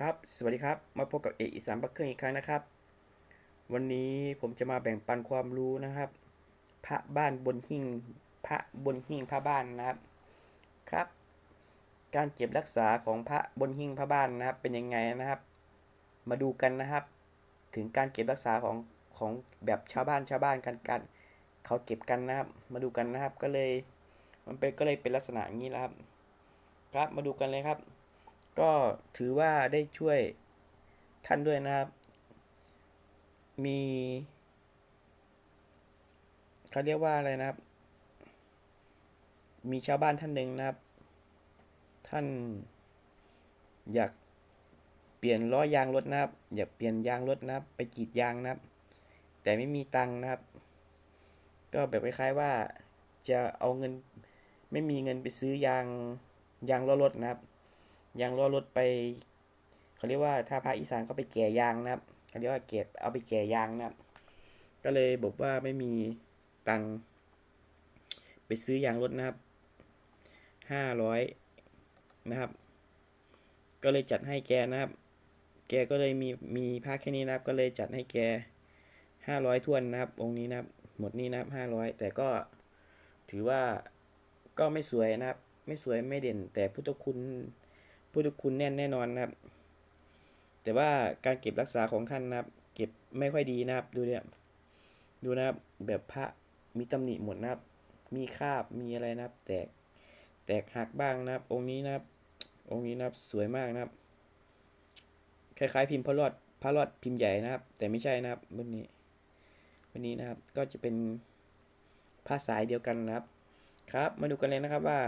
ครับ สวัสดีครับ มาพบกับเอกอีสานบักเครื่องอีกครั้งนะครับ วันนี้ผมจะมาแบ่งปันความรู้นะครับ พระบ้านบนหิ้ง พระบนหิ้งพระบ้านนะครับ ครับ การเก็บรักษาของพระบนหิ้งพระบ้านนะครับ เป็นยังไงนะครับ มาดูกันนะครับ ถึงการเก็บรักษาของของแบบชาวบ้านชาวบ้านกันกัน เขาเก็บกันนะครับ มาดูกันนะครับ ก็เลย มันเป็นก็เลยเป็นลักษณะอย่างนี้แหละครับ ครับ มาดูกันเลยครับ ก็ถือว่าได้ช่วยท่านด้วยนะครับ มีเขาเรียกว่าอะไรนะครับ มีชาวบ้านท่านหนึ่งนะครับ ท่านอยากเปลี่ยนล้อยางรถนะครับ อยากเปลี่ยนยางรถนะครับ ไปกรีดยางนะครับ แต่ไม่มีตังค์นะครับ ก็แบบคล้ายๆว่าจะเอาเงินไม่มีเงินไปซื้อยางยางล้อรถนะครับ ยางล้อรถไปเขาเรียกว่าถ้าภาคอีสานก็ไปแก่ยางนะครับเขาเรียกว่าเก็บเอาไปแก่ยางนะครับ ก็เลยบอกว่าไม่มีตังค์ไปซื้อยางรถนะครับห้าร้อยนะครับ ก็เลยจัดให้แกนะครับ แกก็เลยมีมีผ้าแค่นี้นะครับ ก็เลยจัดให้แกห้าร้อยทวนนะครับ องค์นี้นะครับ หมดนี้นะครับห้าร้อยแต่ก็ถือว่าก็ไม่สวยนะครับ ไม่สวยไม่เด่นแต่พุทธคุณ พุทธคุณแน่นแน่นอนนะครับ แต่ว่าการเก็บรักษาของท่านนะครับ เก็บไม่ค่อยดีนะครับ ดูเนี่ยดูนะครับแบบพระมีตำหนิหมดนะครับ มีคราบมีอะไรนะครับ แตกแตกหักบ้างนะครับ องค์นี้นะครับ องค์นี้นะครับสวยมากนะครับ คล้ายๆ พิมพ์พระรอดพระรอดพิมพ์ใหญ่นะครับ แต่ไม่ใช่นะครับวันนี้วันนี้นะครับก็จะเป็นผ้าสายเดียวกันนะครับ ครับ มาดูกันเลยนะครับว่า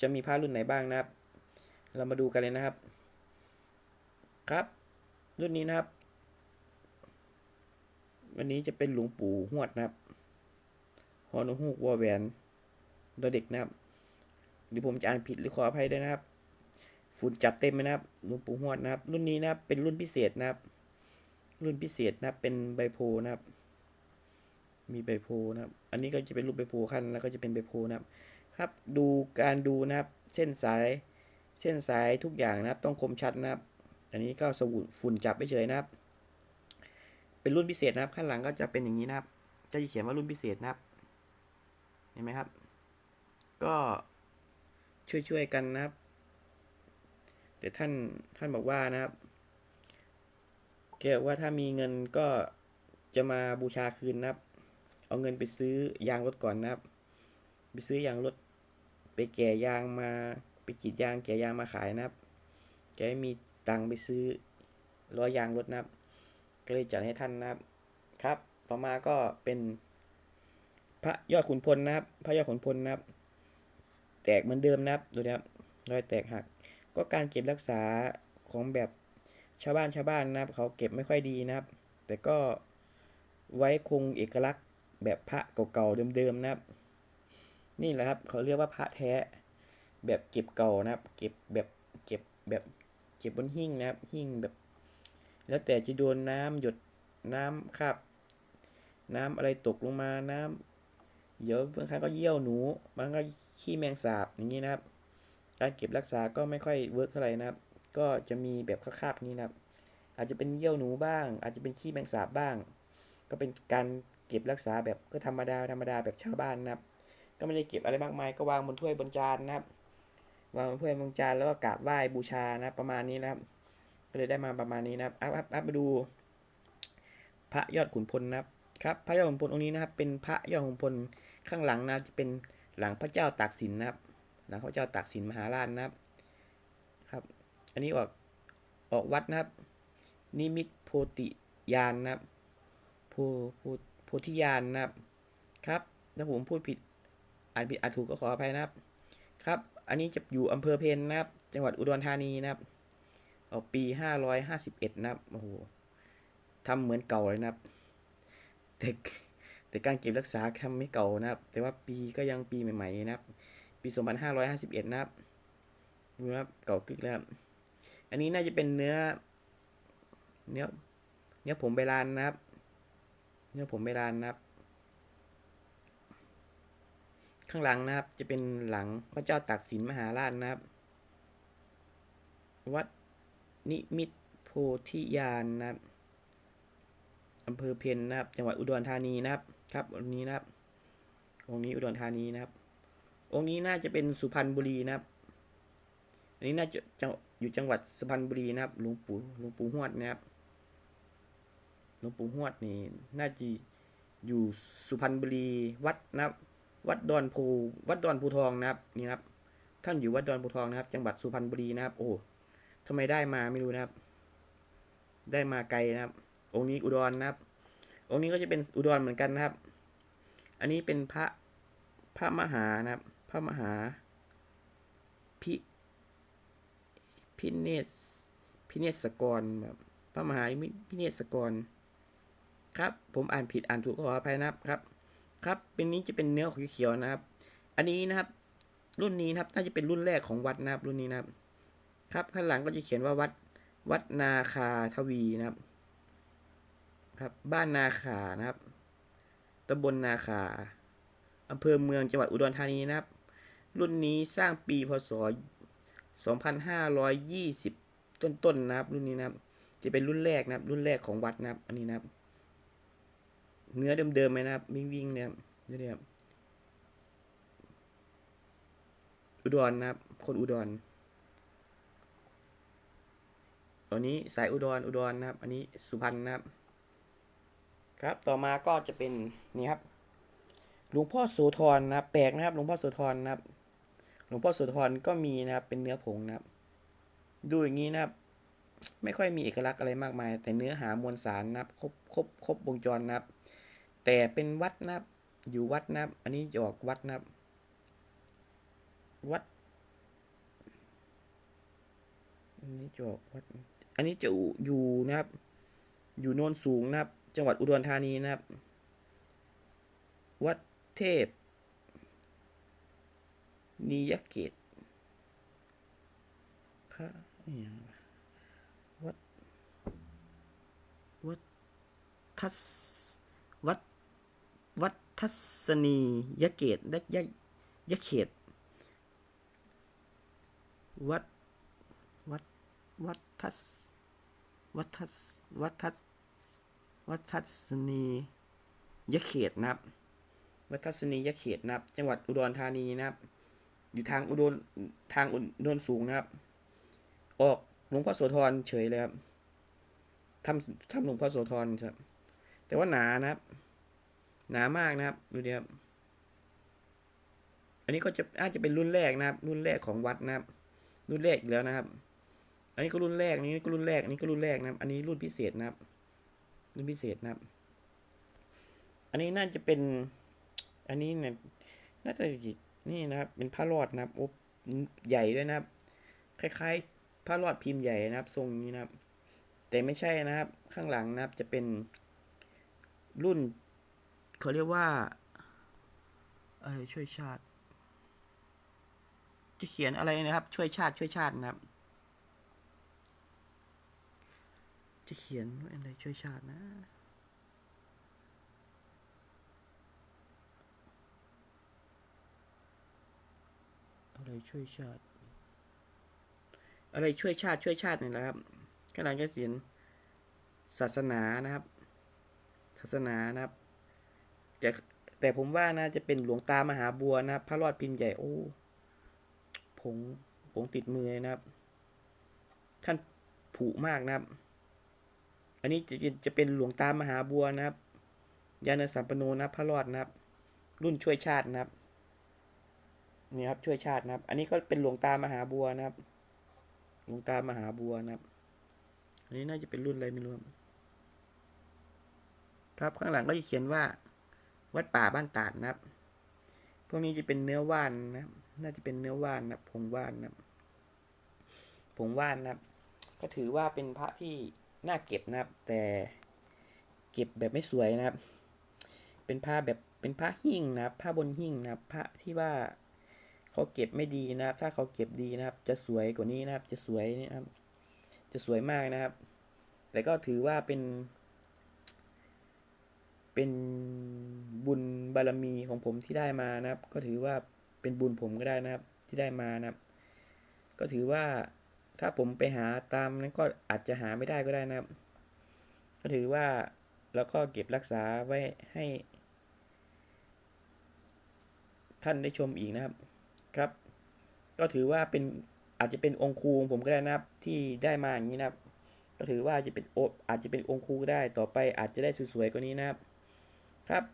จะมีผ้ารุ่นไหนบ้างนะครับ เรามาดูกันเลยนะครับ ครับ รุ่นนี้นะครับ วันนี้จะเป็นหลวงปู่หวดนะครับฮอนฮูกวอแหวนดอเด็กนะครับหรือผมจะอ่านผิดหรือขออภัยด้วยนะครับ ฝุ่นจับเต็มไหมนะครับหลวงปู่หวดนะครับ รุ่นนี้นะครับเป็นรุ่นพิเศษนะครับ รุ่นพิเศษนะครับเป็นใบโพนะครับ มีใบโพนะครับ อันนี้ก็จะเป็นรูปใบโพขั้นแล้วก็จะเป็นใบโพนะครับ ครับดูการดูนะครับ เส้นสาย เส้นสายทุกอย่างนะครับ ต้องคมชัดนะครับ อันนี้ก็สวุนฝุ่นจับไปเฉยนะครับ เป็นรุ่นพิเศษนะครับ ข้างหลังก็จะเป็นอย่างนี้นะครับ จะเขียนว่ารุ่นพิเศษนะครับ เห็นไหมครับ ก็ช่วยๆกันนะครับ แต่ท่านท่านบอกว่านะครับแกบอกว่าถ้ามีเงินก็จะมาบูชาคืนนะครับ เอาเงินไปซื้อยางรถก่อนนะครับ ไปซื้อยางรถไปแก่ยางมา ไปกรีดยางแก่ยางมาขายนะครับ แกมีตังไปซื้อล้อยางรถนะครับ ก็เลยจัดให้ท่านนะครับครับ ต่อมาก็เป็นพระยอดขุนพลนะครับ พระยอดขุนพลนะครับ แตกเหมือนเดิมนะครับดูนะครับรอยแตกหัก ก็การเก็บรักษาของแบบชาวบ้านชาวบ้านนะครับ เขาเก็บไม่ค่อยดีนะครับ แต่ก็ไว้คงเอกลักษณ์แบบพระเก่าๆเดิมๆนะครับ นี่แหละครับ เขาเรียกว่าพระแท้ แบบเก็บเก่านะครับ เก็บแบบเก็บแบบเก็บบนหิ้งนะครับ หิ้งแบบ แล้วแต่จะโดนน้ำหยดน้ำคราบน้ำอะไรตกลงมาน้ำเดี๋ยวบางครั้งก็เยี่ยวหนูบางก็ขี้แมงสาบอย่างนี้นะครับ การเก็บรักษาก็ไม่ค่อยเวิร์กเท่าไหร่นะครับ ก็จะมีแบบคาบๆนี้นะครับ อาจจะเป็นเยี่ยวหนูบ้าง อาจจะเป็นขี้แมงสาบบ้าง ก็เป็นการเก็บรักษาแบบก็ธรรมดาธรรมดาแบบชาวบ้านนะครับ ก็ไม่ได้เก็บอะไรมากมายก็วางบนถ้วยบนจานนะครับ วางบนถ้วยบนจานแล้วก็กราบไหว้บูชานะประมาณนี้นะครับก็เลยได้มาประมาณนี้นะครับอัพอัพอัพมาดู พระยอดขุนพลนะครับครับ พระยอดขุนพลองค์นี้นะครับ เป็นพระยอดขุนพลข้างหลังนะจะเป็นหลังพระเจ้าตากสินนะครับ หลังพระเจ้าตากสินมหาราชนะครับ ครับ อันนี้ออกออกวัดนะครับ นิมิตโพธิยานนะครับโพโพโพธิยานนะครับ ครับถ้าผมพูดผิดอ่านผิดอ่านถูกก็ขออภัยนะครับ ครับ อันนี้จะอยู่อำเภอเพนนะครับ จังหวัดอุดรธานีนะครับออปีห้าร้อยห้าสิบเอ็ดนะครับ โอ้โหทำเหมือนเก่าเลยนะครับ แต่แต่การเก็บรักษาทำไม่เก่านะครับ แต่ว่าปีก็ยังปีใหม่ๆนะครับ ปีสองพันห้าร้อยห้าสิบเอ็ดนะครับ ดูนะครับเก่ากึกแล้วครับ อันนี้น่าจะเป็นเนื้อ เนื้อ เนื้อผมใบลานนะครับ เนื้อผมใบลานนะครับ ข้างหลังนะครับ จะเป็นหลังพระเจ้าตากสินมหาราชนะครับ วัดนิมิตโพธิญาณนะครับอำเภอเพียนนะครับ จังหวัดอุดรธานีนะครับ ครับองค์นี้นะครับ องค์นี้อุดรธานีนะครับ องค์นี้น่าจะเป็นสุพรรณบุรีนะครับ อันนี้น่าจะจอยู่จังหวัดสุพรรณบุรีนะครับ หลวงปู่หลวงปู่หวดนะครับ หลวงปู่หวดนี่น่าจะอยู่สุพรรณบุรีวัดนะครับ วัดดอนภูวัดดอนภูทองนะครับนี่ครับ ท่านอยู่วัดดอนภูทองนะครับ จังหวัดสุพรรณบุรีนะครับ โอ้ทำไมได้มาไม่รู้นะครับ ได้มาไกลนะครับ องค์นี้อุดรนะครับ องค์นี้ก็จะเป็นอุดรเหมือนกันนะครับ อันนี้เป็นพระพระมหานะครับ พระมหา พิพิเนศพิเนศกรแบบพระมหาพิเนศกร ครับ ผมอ่านผิดอ่านถูกขออภัยนะครับ ครับเป็นนี้จะเป็นเนื้อเขียวๆนะครับ อันนี้นะครับ รุ่นนี้นะครับ น่าจะเป็นรุ่นแรกของวัดนะครับ รุ่นนี้นะครับ ครับข้างหลังก็จะเขียนว่าวัด วัดนาคาทวีนะครับ ครับ บ้านนาขานะครับตำบลนาขาอำเภอเมืองจังหวัดอุดรธานีนะครับ รุ่นนี้สร้างปีพศ 2520 ต้นๆนะครับ รุ่นนี้นะครับ จะเป็นรุ่นแรกนะครับ รุ่นแรกของวัดนะครับ อันนี้นะครับ เนื้อเดิมๆไหมนะครับ วิ่งๆเนี่ยนี่ครับอุดรนะครับ คนอุดรอันนี้สายอุดรอุดรนะครับ อันนี้สุพรรณนะครับ ครับต่อมาก็จะเป็นนี่ครับหลวงพ่อโสธรนะครับ แปลกนะครับหลวงพ่อโสธรนะครับหลวงพ่อโสธรก็มีนะครับ เป็นเนื้อผงนะครับ ดูอย่างนี้นะครับ ไม่ค่อยมีเอกลักษณ์อะไรมากมาย แต่เนื้อหามวลสารนะครับ ครบครบครบวงจรนะครับ แต่เป็นวัดนะครับ อยู่วัดนะครับ อันนี้จะอกวัดนะครับ วัด อันนี้จอกวัด อันนี้จะอยู่นะครับ อยู่โนนสูงนะครับ จังหวัดอุดรธานีนะครับ วัดเทพ นิยเกตพระวัด วัดทัศวัด ทัศนียเกตและยะยะเขต วัดวัดวัดทัศวัดทัศวัดทัศวัดทัศนียเขตนะครับวัดทัศนียเขตนะครับ จังหวัดอุดรธานีนะครับ อยู่ทางอุดรทางอุดรสูงนะครับ ออกหลวงพ่อโสธรเฉยเลยครับทำทำหลวงพ่อโสธรครับ แต่ว่าหนานะครับ หนามากนะครับ ดูดิครับ อันนี้ก็จะอาจจะเป็นรุ่นแรกนะครับ รุ่นแรกของวัดนะครับ รุ่นแรกอีกแล้วนะครับ อันนี้ก็รุ่นแรกอันนี้ก็รุ่นแรกอันนี้ก็รุ่นแรกนะครับ อันนี้รุ่นพิเศษนะครับ รุ่นพิเศษนะครับ อันนี้น่าจะเป็น อันนี้เนี่ยน่าจะนี่นะครับ เป็นผ้ารอดนะครับโอ้ใหญ่ด้วยนะครับ คล้ายๆผ้ารอดพิมพ์ใหญ่นะครับ ทรงนี้นะครับ แต่ไม่ใช่นะครับ ข้างหลังนะครับจะเป็นรุ่น เขาเรียกว่าอะไรช่วยชาติ จะเขียนอะไรนะครับ ช่วยชาติช่วยชาตินะครับ จะเขียนอะไรช่วยชาตินะอะไรช่วยชาติ อะไรช่วยชาติช่วยชาตินี่แหละครับกำลังจะเขียนศาสนานะครับ ศาสนานะครับ แต่แต่ผมว่านะจะเป็นหลวงตามหาบัวนะครับ พระรอดพิมพ์ใหญ่โอ้ผงผงติดมือนะครับ ท่านผุมากนะครับ อันนี้จะจะเป็นหลวงตามหาบัวนะครับยานสัมปโนนะพระรอดนะครับ รุ่นช่วยชาตินะครับนี่ครับช่วยชาตินะครับ อันนี้ก็เป็นหลวงตามหาบัวนะครับ หลวงตามหาบัวนะครับ อันนี้น่าจะเป็นรุ่นอะไรไม่รู้ครับข้างหลังก็จะเขียนว่า วัดป่าบ้านตาดนะครับ พวกนี้จะเป็นเนื้อว่านนะ น่าจะเป็นเนื้อว่านนะผงว่านนะผงว่านนะก็ถือว่าเป็นพระที่น่าเก็บนะครับ แต่เก็บแบบไม่สวยนะครับ เป็นผ้าแบบเป็นผ้าหิ้งนะครับผ้าบนหิ้งนะครับผ้าที่ว่าเขาเก็บไม่ดีนะครับ ถ้าเขาเก็บดีนะครับ จะสวยกว่านี้นะครับ จะสวยนี่นะครับ จะสวยมากนะครับ แต่ก็ถือว่าเป็น เป็นบุญบารมีของผมที่ได้มานะครับ ก็ถือว่าเป็นบุญผมก็ได้นะครับ ที่ได้มานะครับ ก็ถือว่าถ้าผมไปหาตามนั้นก็อาจจะหาไม่ได้ก็ได้นะครับ ก็ถือว่าเราก็เก็บรักษาไว้ให้ ท่านได้ชมอีกนะครับครับ ก็ถือว่าเป็นอาจจะเป็นองค์ครูของผมก็ได้นะครับ ที่ได้มาอย่างนี้นะครับ ก็ถือว่าจะเป็นอาจจะเป็นองค์ครูก็ได้ต่อไปอาจจะได้สวยๆกว่านี้นะครับ ครับ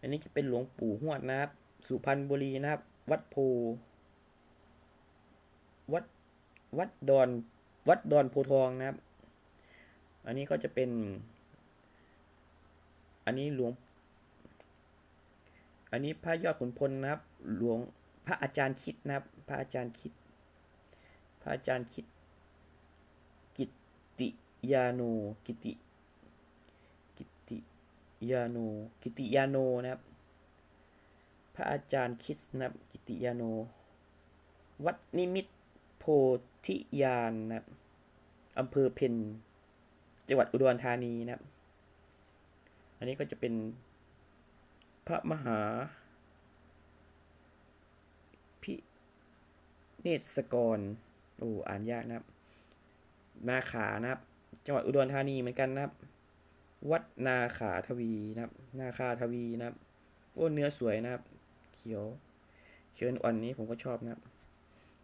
อันนี้จะเป็นหลวงปู่หวดนะครับ สุพรรณบุรีนะครับ วัดโพวัดวัดดอนวัดดอนโพทองนะครับ อันนี้ก็จะเป็น อันนี้หลวง อันนี้พระยอดขุนพลนะครับ หลวงพระอาจารย์คิดนะครับ พระอาจารย์คิด พระอาจารย์คิด กิตติยาโนกิติกิติ ยาโน กิติยาโนนะครับ พระอาจารย์คิดนะครับกิติยาโน วัดนิมิตโพธิยานนะครับอำเภอเพนจังหวัดอุดรธานีนะครับ อันนี้ก็จะเป็นพระมหา พิเนศกร โอ้ อ่านยากนะครับ นาขานะครับ จังหวัดอุดรธานีเหมือนกันนะครับ วัดนาขาทวีนะครับ นาคาทวีนะครับโอ้เนื้อสวยนะครับ เขียวเขียวอ่อนนี้ผมก็ชอบนะครับ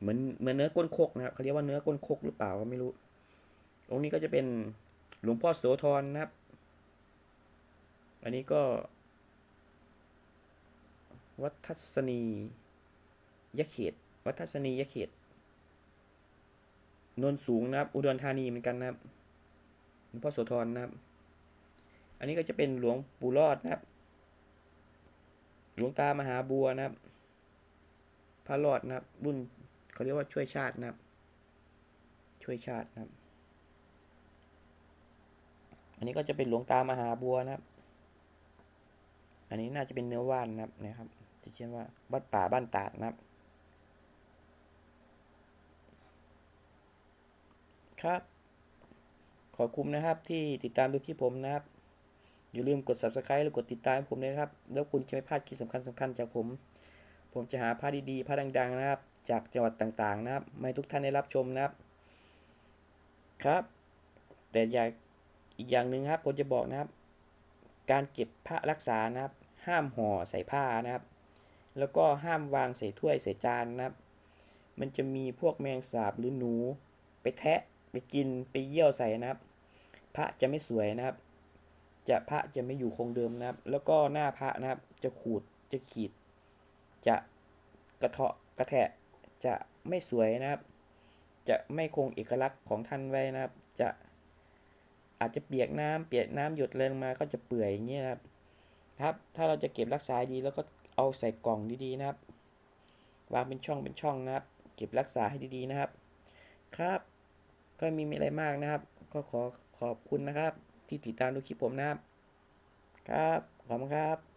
เหมือนเหมือนเนื้อก้นโคกนะครับเขาเรียกว่าเนื้อก้นโคกหรือเปล่าก็ไม่รู้ องค์นี้ก็จะเป็นหลวงพ่อโสธรนะครับ อันนี้ก็ วัดทัศนียเขต วัดทัศนียเขตนนสูงนะครับ อุดรธานีเหมือนกันนะครับหลวงพ่อโสธรนะครับ อันนี้ก็จะเป็นหลวงปู่รอดนะครับ หลวงตามหาบัวนะครับ พระรอดนะครับ รุ่นเขาเรียกว่าช่วยชาตินะครับ ช่วยชาตินะครับ อันนี้ก็จะเป็นหลวงตามหาบัวนะครับ อันนี้น่าจะเป็นเนื้อว่านนะครับนะครับจะเขียนว่าวัดป่าบ้านตาดนะครับครับ ขอบคุณนะครับที่ติดตามดูคลิปผมนะครับ อย่าลืมกด subscribe หรือกดติดตามผมด้วยนะครับ แล้วคุณจะไม่พลาดคลิปสำคัญสำคัญจากผม ผมจะหาผ้าดีๆผ้าดัง ๆ นะครับ จากจังหวัดต่างๆ นะครับมาให้ทุกท่านได้รับชมนะครับ ครับ แต่อยากอีกอย่างหนึ่งครับผมจะบอกนะครับ การเก็บผ้ารักษานะครับ ห้ามห่อใส่ผ้านะครับ แล้วก็ห้ามวางใส่ถ้วยใส่จานนะครับ มันจะมีพวกแมงสาบหรือหนู ไปแทะไปกินไปเยี่ยวใส่นะครับ พระจะไม่สวยนะครับ จะพระจะไม่อยู่คงเดิมนะครับ แล้วก็หน้าพระนะครับ จะขูดจะขีด จะกระเทาะกระแทะจะไม่สวยนะครับ จะไม่คงเอกลักษณ์ของท่านไว้นะครับ จะอาจจะเปียกน้ำเปียกน้ำหยดเลยลงมาก็จะเปื่อยอย่างเงี้ยนะครับครับ ถ้าเราจะเก็บรักษาดีแล้วก็เอาใส่กล่องดีๆนะครับ วางเป็นช่องเป็นช่องนะครับ เก็บรักษาให้ดีๆนะครับ ครับ ก็มีมีอะไรมากนะครับ ก็ขอขอบคุณนะครับ ที่ติดตามดูคลิปผมนะครับ ครับ ขอบคุณครับ